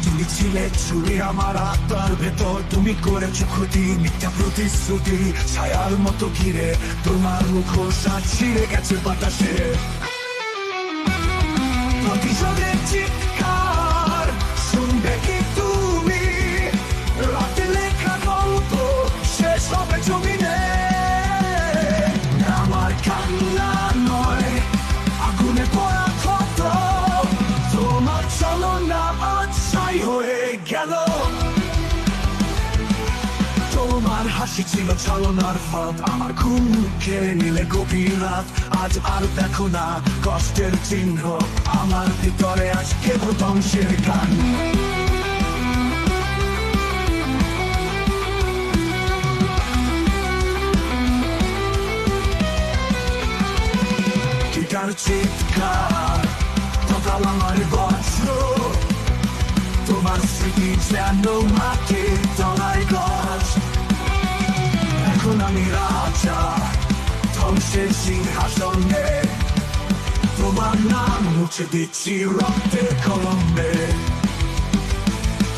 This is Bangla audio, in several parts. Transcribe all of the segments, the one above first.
দিলে চুরি আমার আত্মার ভেতর। তুমি করেছ ক্ষতি, মিথ্যা প্রতিশ্রুতি, ছায়ার মতো ঘিরে। তোমার মুখোশা ছিঁড়ে গেছে বাতাসে। হয়ে গেল। তোমার হাসি ছিল ছলনার ফাঁদ। আমার ঘুম কেড়ে নিলে গভীর রাত। আজ আর দেখো না কষ্টের চিহ্ন। আমার ভিতরে আজ কেবল ধ্বংসের গান। চিৎকার তোকাল আমার বজ্র। স্মৃতি যেন মাটি তলায় গাছ এখন আমি রাজা ধ্বংসের সিংহাসনে তোমার নাম মুছে দিচ্ছি রক্তের কলম্বে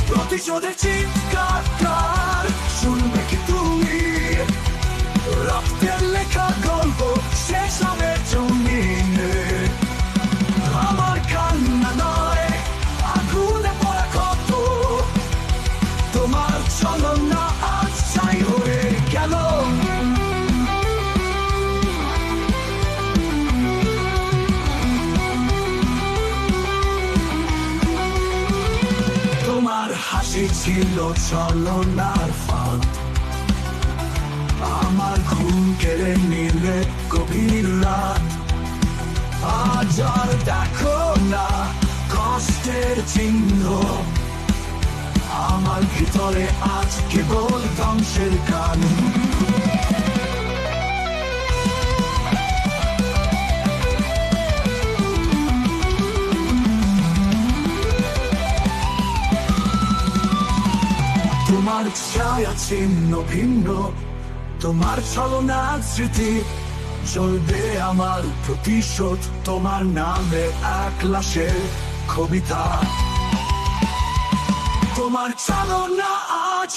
প্রতিশোধের চিৎকার কার শুনবে কি তুমি রক্তের লেখা গল্প হাসি ছিল ছলনার ফাঁদ। আমার ঘুম কেড়ে নিলে গভীর রাত। আজ আর দেখো না কষ্টের চিহ্ন। আমার ভিতরে আজ কেবল ধ্বংসের গান তোমার ছায়া চিহ্ন ভিন্ন। তোমার ছলনা স্মৃতি চলবে আমার প্রতিশোধ। তোমার নামে এক লাশের কবিতা। তোমার চালনা আজ